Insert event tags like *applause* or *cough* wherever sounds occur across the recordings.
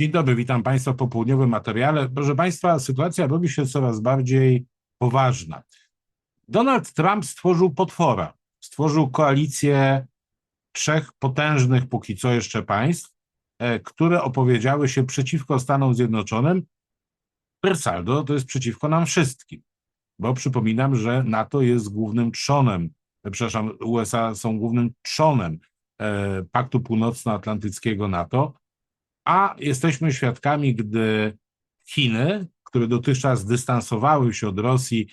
Dzień dobry, witam Państwa w popołudniowym materiale. Proszę Państwa, sytuacja robi się coraz bardziej poważna. Donald Trump stworzył potwora. Stworzył koalicję trzech potężnych póki co jeszcze państw, e, które opowiedziały się przeciwko Stanom Zjednoczonym. Per saldo to jest przeciwko nam wszystkim, bo przypominam, że NATO jest głównym trzonem, przepraszam, USA są głównym trzonem e, Paktu Północnoatlantyckiego NATO, a jesteśmy świadkami, gdy Chiny, które dotychczas dystansowały się od Rosji,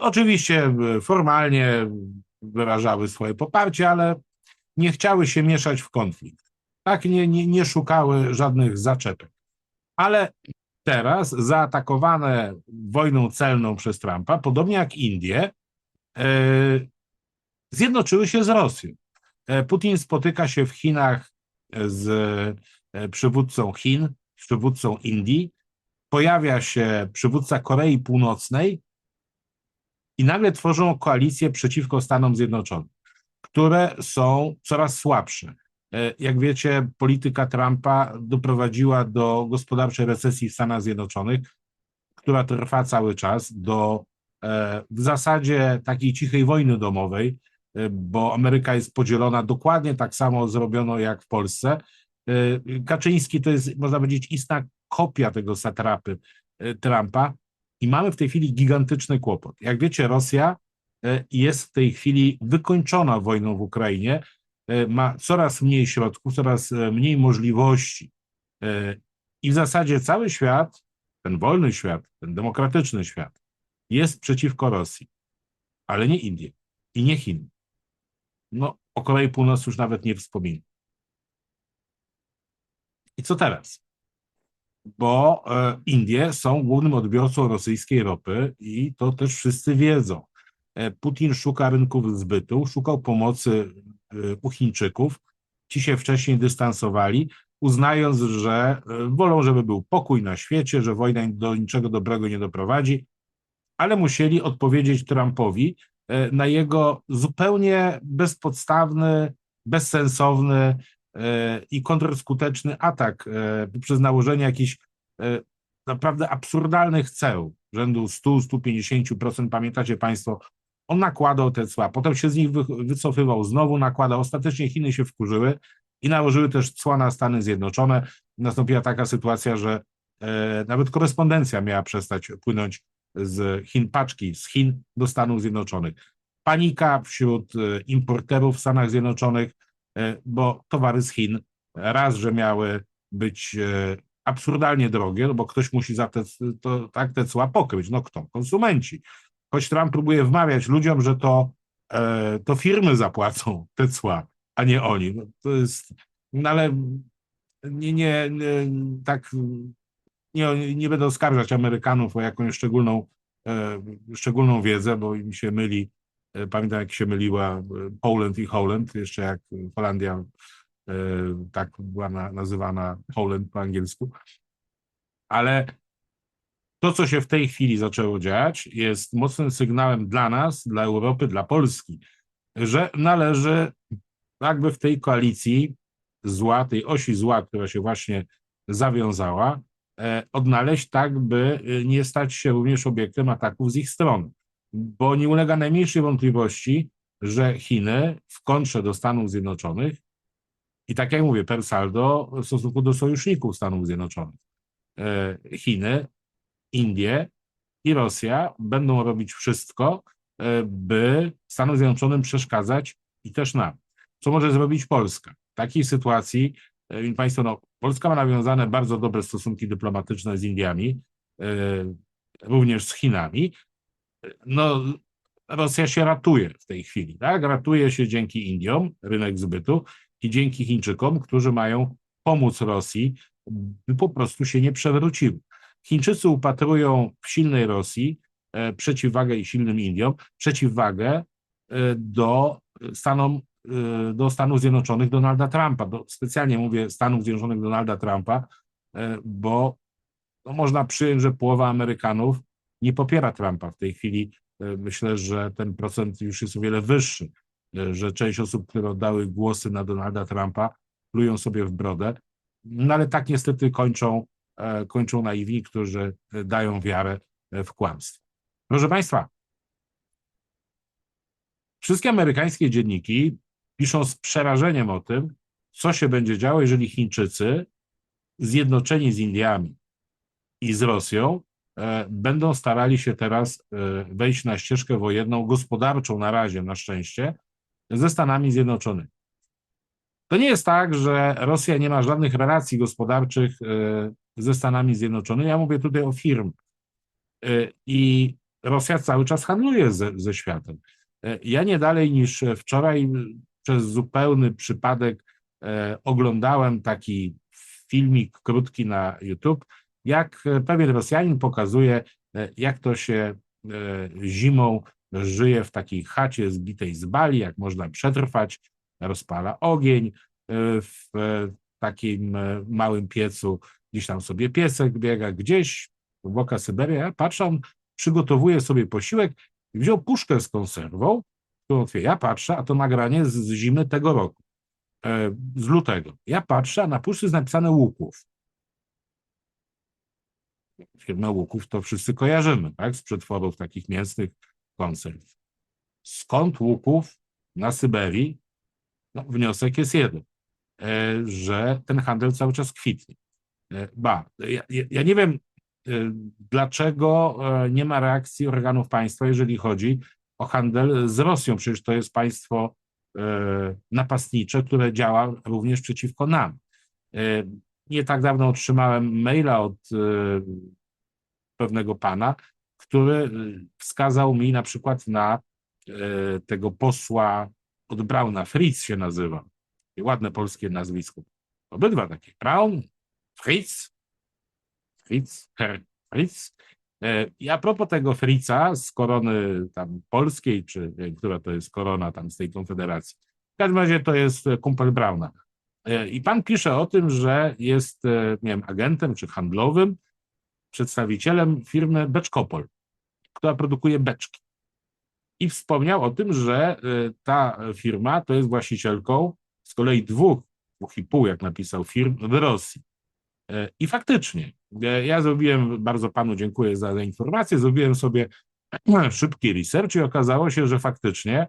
oczywiście formalnie wyrażały swoje poparcie, ale nie chciały się mieszać w konflikt. Tak, nie, nie, nie szukały żadnych zaczepek. Ale teraz zaatakowane wojną celną przez Trumpa, podobnie jak Indie, e, zjednoczyły się z Rosją. E, Putin spotyka się w Chinach z przywódcą Chin, przywódcą Indii, pojawia się przywódca Korei Północnej i nagle tworzą koalicję przeciwko Stanom Zjednoczonym, które są coraz słabsze. E, Jak wiecie, polityka Trumpa doprowadziła do gospodarczej recesji w Stanach Zjednoczonych, która trwa cały czas, do e, w zasadzie takiej cichej wojny domowej, e, bo Ameryka jest podzielona dokładnie tak samo zrobiono jak w Polsce. E, Kaczyński to jest, można powiedzieć, istna kopia tego satrapy e, Trumpa i mamy w tej chwili gigantyczny kłopot. Jak wiecie, Rosja e, jest w tej chwili wykończona wojną w Ukrainie, ma coraz mniej środków, coraz mniej możliwości. I w zasadzie cały świat, ten wolny świat, ten demokratyczny świat, jest przeciwko Rosji, ale nie Indie i nie Chiny. No, o Korei Północnej już nawet nie wspominam. I co teraz? Bo e, Indie są głównym odbiorcą rosyjskiej ropy i to też wszyscy wiedzą. E, Putin szuka rynków zbytu, szukał pomocy e, u Chińczyków. Ci się wcześniej dystansowali, uznając, że wolą, żeby był pokój na świecie, że wojna do niczego dobrego nie doprowadzi, ale musieli odpowiedzieć Trumpowi na jego zupełnie bezpodstawny, bezsensowny i kontrskuteczny atak e, poprzez nałożenie jakichś e, naprawdę absurdalnych ceł rzędu 100-150%. Pamiętacie Państwo, on nakładał te cła, potem się z nich wy- wycofywał, znowu nakładał. Ostatecznie Chiny się wkurzyły i nałożyły też cła na Stany Zjednoczone. Nastąpiła taka sytuacja, że e, nawet korespondencja miała przestać płynąć z Chin, paczki z Chin do Stanów Zjednoczonych. Panika wśród e, importerów w Stanach Zjednoczonych, e, bo towary z Chin raz, że miały być e, absurdalnie drogie, no bo ktoś musi za te, to, tak, te cła pokryć. No kto? Konsumenci. Choć Trump próbuje wmawiać ludziom, że to, e, to firmy zapłacą te cła, a nie oni. No, to jest, no ale nie, nie, nie tak nie, nie będę oskarżać Amerykanów o jakąś szczególną, e, szczególną wiedzę, bo im się myli. Pamiętam, jak się myliła e, Poland i Holland, jeszcze jak Holandia e, tak była na, nazywana Poland po angielsku. Ale to, co się w tej chwili zaczęło dziać, jest mocnym sygnałem dla nas, dla Europy, dla Polski, że należy jakby w tej koalicji zła, tej osi zła, która się właśnie zawiązała, e, odnaleźć tak, by nie stać się również obiektem ataków z ich strony. Bo nie ulega najmniejszej wątpliwości, że Chiny w kontrze do Stanów Zjednoczonych i tak jak mówię, per saldo w stosunku do sojuszników Stanów Zjednoczonych, e, Chiny, Indie i Rosja będą robić wszystko, e, by Stanom Zjednoczonym przeszkadzać i też nam. Co może zrobić Polska? W takiej sytuacji, e, Państwo, no, Polska ma nawiązane bardzo dobre stosunki dyplomatyczne z Indiami, również z Chinami. No, Rosja się ratuje w tej chwili, tak? Ratuje się dzięki Indiom, rynek zbytu, i dzięki Chińczykom, którzy mają pomóc Rosji, by po prostu się nie przewróciły. Chińczycy upatrują w silnej Rosji e, przeciwwagę i silnym Indiom, przeciwwagę e, do Stanom, e, do Stanów Zjednoczonych Donalda Trumpa. Do, specjalnie mówię Stanów Zjednoczonych Donalda Trumpa, e, bo no, można przyjąć, że połowa Amerykanów nie popiera Trumpa w tej chwili. e, Myślę, że ten procent już jest o wiele wyższy, e, że część osób, które oddały głosy na Donalda Trumpa, plują sobie w brodę, No ale tak niestety kończą, e, kończą naiwni, którzy dają wiarę w kłamstwo. Proszę Państwa, wszystkie amerykańskie dzienniki piszą z przerażeniem o tym, co się będzie działo, jeżeli Chińczycy zjednoczeni z Indiami i z Rosją będą starali się teraz e, wejść na ścieżkę wojenną, gospodarczą na razie, na szczęście, ze Stanami Zjednoczonymi. To nie jest tak, że Rosja nie ma żadnych relacji gospodarczych e, ze Stanami Zjednoczonymi. Ja mówię tutaj o firm. E, I Rosja cały czas handluje ze, ze światem. E, Ja nie dalej niż wczoraj przez zupełny przypadek e, oglądałem taki filmik krótki na YouTube, jak e, pewien Rosjanin pokazuje, e, jak to się e, zimą żyje w takiej chacie zbitej z bali, jak można przetrwać, rozpala ogień w takim małym piecu, gdzieś tam sobie piesek biega, gdzieś głęboka Syberia, ja patrzę, on przygotowuje sobie posiłek, wziął puszkę z konserwą, którą otwiera. ja patrzę, a to nagranie z, z zimy tego roku, z lutego. Ja patrzę, a na puszce jest napisane Łuków. Firmę Łuków to wszyscy kojarzymy, tak, z przetworów takich mięsnych konserw. Skąd Łuków na Syberii? No, wniosek jest jeden, e, że ten handel cały czas kwitnie. E, Ba, ja, ja nie wiem, e, dlaczego nie ma reakcji organów państwa, jeżeli chodzi o handel z Rosją. Przecież to jest państwo napastnicze, które działa również przeciwko nam. Nie tak dawno otrzymałem maila od e, pewnego pana, który e, wskazał mi na przykład na e, tego posła od Brauna, Fritz się nazywa. Ładne polskie nazwisko. Obydwa takie. Braun, Fritz, Fritz, Herr Fritz. E, I a propos tego Fritza z korony tam polskiej, czy która to jest korona tam z tej konfederacji. W każdym razie to jest kumpel Brauna. E, I pan pisze o tym, że jest, e, nie wiem, agentem czy handlowym, przedstawicielem firmy Beczkopol, która produkuje beczki. I wspomniał o tym, że e, ta firma to jest właścicielką z kolei dwóch, dwóch i pół, jak napisał, firm w Rosji. I faktycznie, ja zrobiłem, bardzo panu dziękuję za informację, zrobiłem sobie *clears throat* szybki research i okazało się, że faktycznie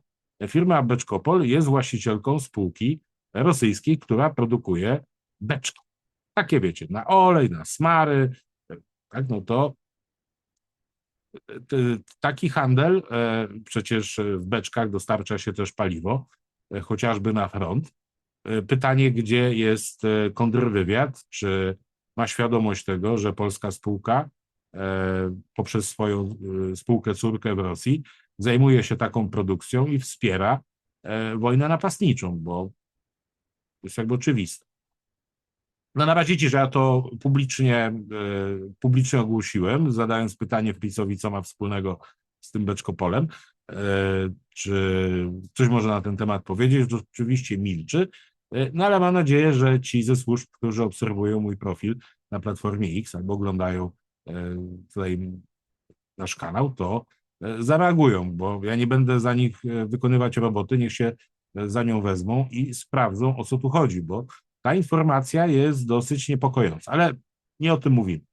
firma Beczkopol jest właścicielką spółki rosyjskiej, która produkuje beczki. Takie wiecie, na olej, na smary, e, tak, no to e, t- taki handel, e, przecież w beczkach dostarcza się też paliwo, e, chociażby na front. E, Pytanie, gdzie jest e, kontrwywiad, czy ma świadomość tego, że polska spółka e, poprzez swoją e, spółkę córkę w Rosji zajmuje się taką produkcją i wspiera e, wojnę napastniczą, bo jest jakby oczywiste. No na razie że ja to publicznie, e, publicznie ogłosiłem, zadając pytanie wpisowi, co ma wspólnego z tym Beczkopolem. E, Czy coś może na ten temat powiedzieć? Oczywiście milczy, E, no ale mam nadzieję, że ci ze służb, którzy obserwują mój profil na Platformie X albo oglądają tutaj nasz kanał, to zareagują, bo ja nie będę za nich wykonywać roboty, niech się za nią wezmą i sprawdzą, o co tu chodzi, bo ta informacja jest dosyć niepokojąca, ale nie o tym mówimy.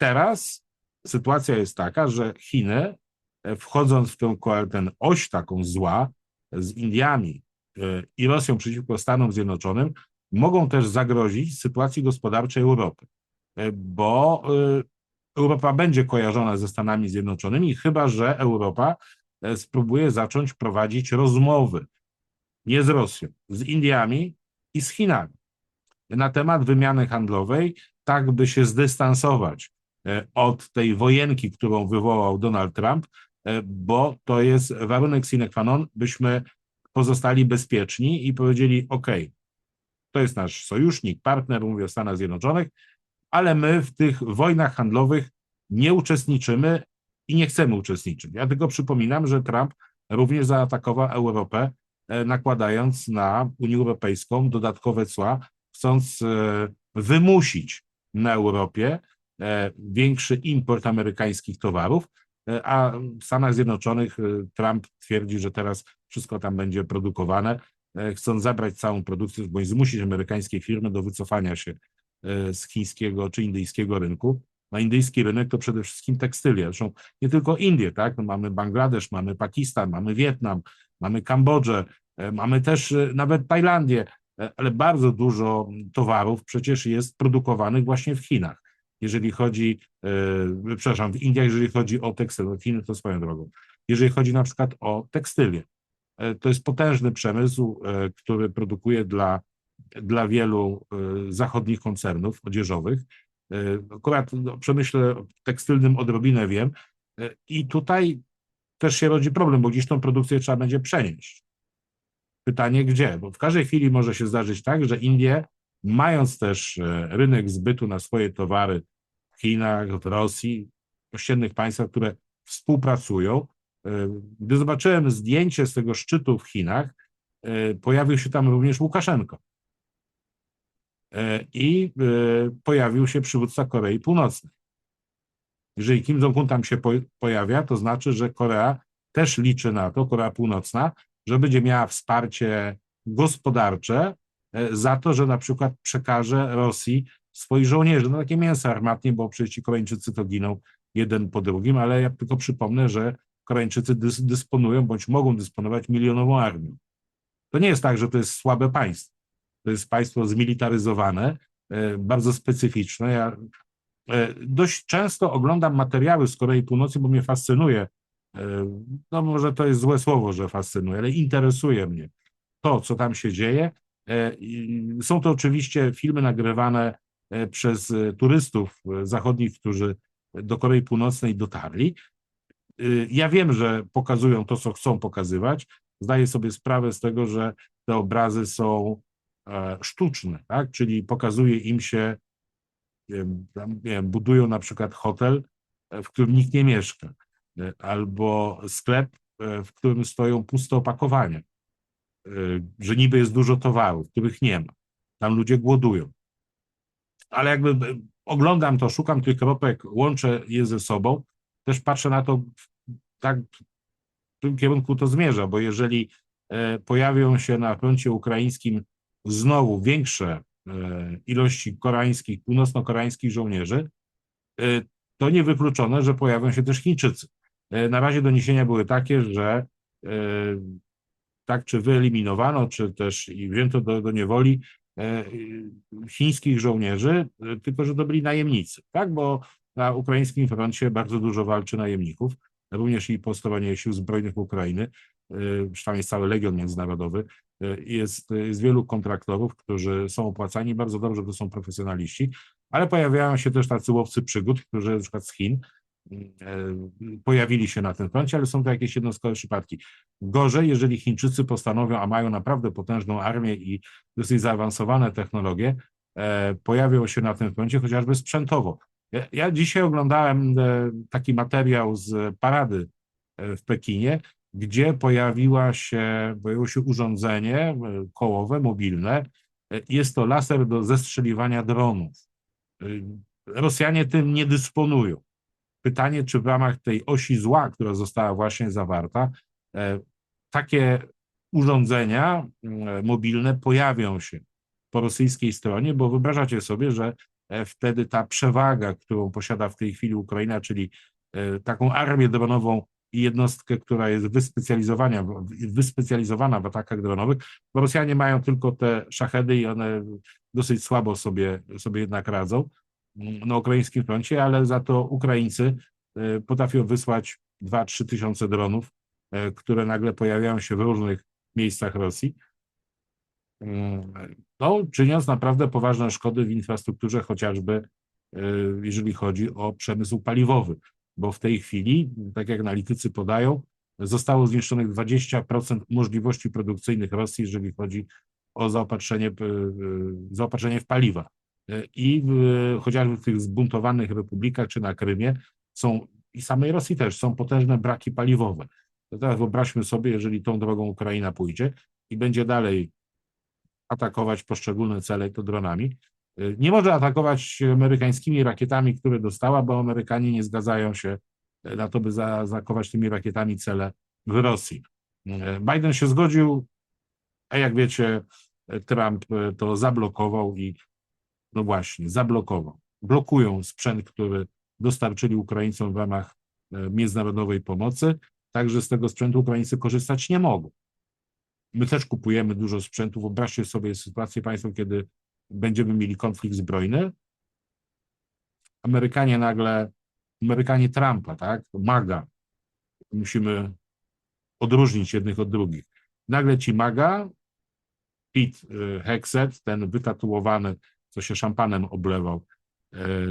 Teraz sytuacja jest taka, że Chiny, e, wchodząc w tę, ten oś taką zła z Indiami e, i Rosją przeciwko Stanom Zjednoczonym, mogą też zagrozić sytuacji gospodarczej Europy, e, bo e, Europa będzie kojarzona ze Stanami Zjednoczonymi, chyba że Europa e, spróbuje zacząć prowadzić rozmowy. Nie z Rosją, z Indiami i z Chinami. Na temat wymiany handlowej, tak by się zdystansować e, od tej wojenki, którą wywołał Donald Trump, e, bo to jest warunek sine qua non, byśmy pozostali bezpieczni i powiedzieli: OK, to jest nasz sojusznik, partner, mówię o Stanach Zjednoczonych, ale my w tych wojnach handlowych nie uczestniczymy i nie chcemy uczestniczyć. Ja tylko przypominam, że Trump również zaatakował Europę, e, nakładając na Unię Europejską dodatkowe cła, chcąc e, wymusić na Europie e, większy import amerykańskich towarów, a w Stanach Zjednoczonych Trump twierdzi, że teraz wszystko tam będzie produkowane chcąc zabrać całą produkcję, bądź zmusić amerykańskie firmy do wycofania się z chińskiego czy indyjskiego rynku. Na indyjski rynek to przede wszystkim tekstylia. Zresztą nie tylko Indie, tak? No mamy Bangladesz, mamy Pakistan, mamy Wietnam, mamy Kambodżę, e, mamy też nawet Tajlandię, ale bardzo dużo towarów przecież jest produkowanych właśnie w Chinach. Jeżeli chodzi, przepraszam, w Indiach, jeżeli chodzi o tekstyl, no Chiny to swoją drogą. Jeżeli chodzi na przykład o tekstylię, E, to jest potężny przemysł, e, który produkuje dla, dla wielu e, zachodnich koncernów odzieżowych. Akurat o przemyśle tekstylnym odrobinę wiem i tutaj też się rodzi problem, bo gdzieś tą produkcję trzeba będzie przenieść. Pytanie gdzie? Bo w każdej chwili może się zdarzyć tak, że Indie, mając też rynek zbytu na swoje towary w Chinach, w Rosji, w ościennych państwach, które współpracują, gdy zobaczyłem zdjęcie z tego szczytu w Chinach, e, pojawił się tam również Łukaszenko. E, I e, pojawił się przywódca Korei Północnej. Jeżeli Kim Jong-un tam się pojawia, to znaczy, że Korea też liczy na to, Korea Północna, że będzie miała wsparcie gospodarcze za to, że na przykład przekaże Rosji swoich żołnierzy, no takie mięso armatnie, bo przecież ci Koreańczycy to giną jeden po drugim, ale ja tylko przypomnę, że Koreańczycy dys, dysponują bądź mogą dysponować milionową armią. To nie jest tak, że to jest słabe państwo. To jest państwo zmilitaryzowane, e, bardzo specyficzne. Ja e, dość często oglądam materiały z Korei Północy, bo mnie fascynuje. E, no może to jest złe słowo, że fascynuje, ale interesuje mnie to, co tam się dzieje. Są to oczywiście filmy nagrywane przez turystów zachodnich, którzy do Korei Północnej dotarli, ja wiem, że pokazują to, co chcą pokazywać. Zdaję sobie sprawę z tego, że te obrazy są e, sztuczne, tak? czyli pokazuje im się, budują na przykład hotel, e, w którym nikt nie mieszka, e, albo sklep, w którym stoją puste opakowania, że niby jest dużo towarów, których nie ma. Tam ludzie głodują. Ale jakby oglądam to, szukam tych kropek, łączę je ze sobą, też patrzę na to tak w tym kierunku to zmierza, bo jeżeli pojawią się na froncie ukraińskim znowu większe e, ilości koreańskich, północno-koreańskich żołnierzy, e, to niewykluczone, że pojawią się też Chińczycy. Na razie doniesienia były takie, że tak czy wyeliminowano, czy też wzięto do, do niewoli chińskich żołnierzy, tylko że to byli najemnicy, tak? Bo na ukraińskim froncie bardzo dużo walczy najemników również i po stronie sił zbrojnych Ukrainy, tam jest cały legion międzynarodowy, jest, jest wielu kontraktorów, którzy są opłacani bardzo dobrze, to są profesjonaliści, ale pojawiają się też tacy łowcy przygód, którzy na przykład z Chin y, pojawili się na tym froncie, ale są to jakieś jednostkowe przypadki. Gorzej, jeżeli Chińczycy postanowią, a mają naprawdę potężną armię i dosyć zaawansowane technologie, pojawią się na tym froncie chociażby sprzętowo. Ja, ja dzisiaj oglądałem e, taki materiał z parady e, w Pekinie, gdzie pojawiła się, pojawiło się urządzenie e, kołowe, mobilne. Jest to laser do zestrzeliwania dronów. Rosjanie tym nie dysponują. Pytanie, czy w ramach tej osi zła, która została właśnie zawarta, takie urządzenia mobilne pojawią się po rosyjskiej stronie, bo wyobrażacie sobie, że E, wtedy ta przewaga, którą posiada w tej chwili Ukraina, czyli e, taką armię dronową jednostkę, która jest wyspecjalizowana, wyspecjalizowana w atakach dronowych, bo Rosjanie mają tylko te szachedy i one dosyć słabo sobie, sobie jednak radzą mm, na ukraińskim froncie, ale za to Ukraińcy e, potrafią wysłać 2-3 tysiące dronów, które nagle pojawiają się w różnych miejscach Rosji. No, czyniąc naprawdę poważne szkody w infrastrukturze, chociażby y, jeżeli chodzi o przemysł paliwowy, bo w tej chwili, tak jak analitycy podają, zostało zniszczonych 20% możliwości produkcyjnych Rosji, jeżeli chodzi o zaopatrzenie, y, y, zaopatrzenie w paliwa. I w, chociażby w tych zbuntowanych republikach czy na Krymie są, i samej Rosji też, są potężne braki paliwowe. To teraz wyobraźmy sobie, jeżeli tą drogą Ukraina pójdzie i będzie dalej atakować poszczególne cele to dronami. Nie może atakować amerykańskimi rakietami, które dostała, bo Amerykanie nie zgadzają się y, na to, by zaatakować tymi rakietami cele w Rosji. Y, Biden się zgodził A jak wiecie, e, Trump e, to zablokował i no właśnie, zablokował. Blokują sprzęt, który dostarczyli Ukraińcom w ramach e, międzynarodowej pomocy, także z tego sprzętu Ukraińcy korzystać nie mogą. My też kupujemy dużo sprzętu. Wyobraźcie sobie sytuację Państwo, kiedy będziemy mieli konflikt zbrojny. Amerykanie nagle, Amerykanie Trumpa, tak, MAGA, musimy odróżnić jednych od drugich. Nagle ci MAGA, Pete y, Hexet, ten wytatuowany, co się szampanem oblewał,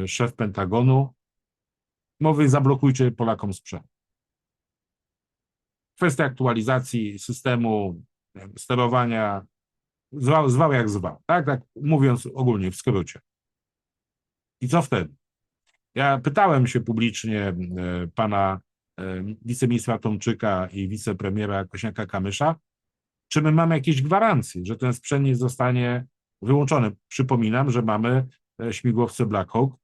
y, szef Pentagonu, mówi zablokujcie Polakom sprzęt. Kwestia aktualizacji systemu sterowania, zwał, zwał jak zwał, tak, tak mówiąc ogólnie, w skrócie. I co wtedy? Ja pytałem się publicznie e, pana e, wiceministra Tomczyka i wicepremiera Kośniaka-Kamysza, czy my mamy jakieś gwarancje, że ten sprzęt nie zostanie wyłączony. Przypominam, że mamy e, śmigłowce Black Hawk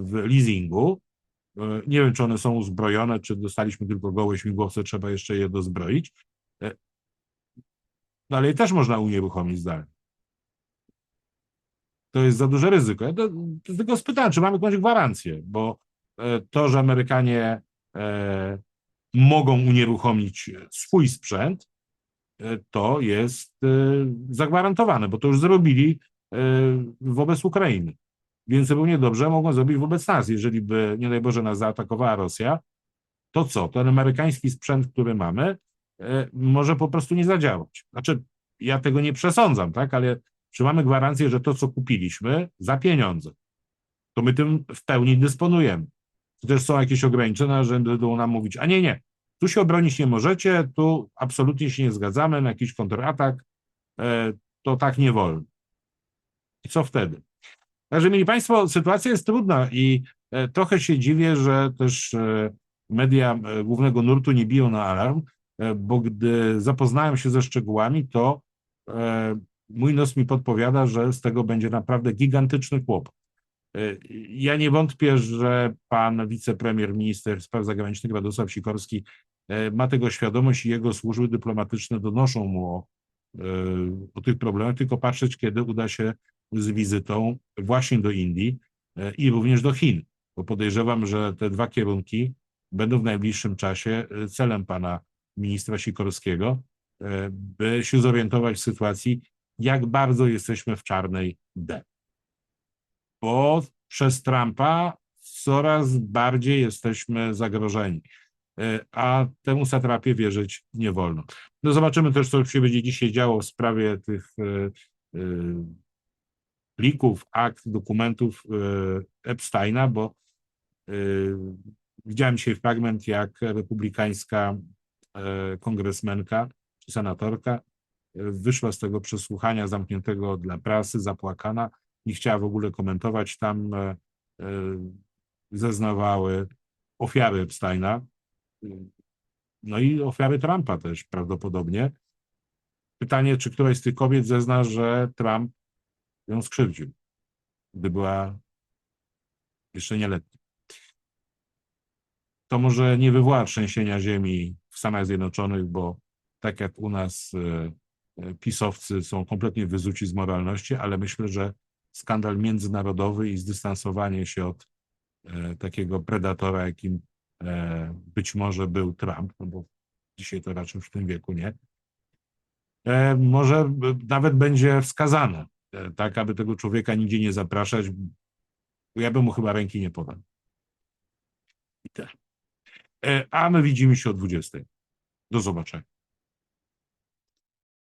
w leasingu. Nie wiem, czy one są uzbrojone, czy dostaliśmy tylko gołe śmigłowce, trzeba jeszcze je dozbroić. No ale też można unieruchomić zdalnie. To jest za duże ryzyko. Ja to, to tylko spytałem, czy mamy jakąś gwarancję, bo e, to, że Amerykanie e, mogą unieruchomić swój sprzęt, e, to jest zagwarantowane, bo to już zrobili wobec Ukrainy. Więc równie dobrze mogą zrobić wobec nas. Jeżeli by, nie daj Boże, nas zaatakowała Rosja, to co? Ten amerykański sprzęt, który mamy, może po prostu nie zadziałać. Znaczy, ja tego nie przesądzam, tak, ale czy mamy gwarancję, że to, co kupiliśmy za pieniądze, to my tym w pełni dysponujemy. Czy też są jakieś ograniczenia, że będą nam mówić, a nie, nie, tu się obronić nie możecie, tu absolutnie się nie zgadzamy na jakiś kontratak, e, to tak nie wolno. I co wtedy? Także, mieli Państwo, sytuacja jest trudna i e, trochę się dziwię, że też e, media e, głównego nurtu nie biją na alarm, e, bo gdy zapoznałem się ze szczegółami, to e, mój nos mi podpowiada, że z tego będzie naprawdę gigantyczny kłopot. E, Ja nie wątpię, że pan wicepremier, minister spraw zagranicznych Radosław Sikorski e, ma tego świadomość i jego służby dyplomatyczne donoszą mu o, e, o tych problemach, tylko patrzeć, kiedy uda się z wizytą właśnie do Indii e, i również do Chin, bo podejrzewam, że te dwa kierunki będą w najbliższym czasie e, celem pana ministra Sikorskiego, e, by się zorientować w sytuacji, jak bardzo jesteśmy w czarnej D. Bo przez Trumpa coraz bardziej jesteśmy zagrożeni, E, a temu satrapie wierzyć nie wolno. No zobaczymy też, co się będzie dzisiaj działo w sprawie tych e, plików, akt, dokumentów Epsteina, bo widziałem dzisiaj fragment, jak republikańska kongresmenka czy senatorka e, wyszła z tego przesłuchania zamkniętego dla prasy, zapłakana, nie chciała w ogóle komentować. Tam e, e, zeznawały ofiary Epsteina, no i ofiary Trumpa też prawdopodobnie. Pytanie, czy któraś z tych kobiet zezna, że Trump ją skrzywdził, gdy była jeszcze nieletnia. To może nie wywoła trzęsienia ziemi w Stanach Zjednoczonych, bo tak jak u nas e, e, pisowcy są kompletnie wyzuci z moralności, ale myślę, że skandal międzynarodowy i zdystansowanie się od e, takiego predatora, jakim być może był Trump, no bo dzisiaj to raczej w tym wieku nie, może nawet będzie wskazane, tak aby tego człowieka nigdzie nie zapraszać, ja bym mu chyba ręki nie podał. I. E, A my widzimy się o 20. Do zobaczenia.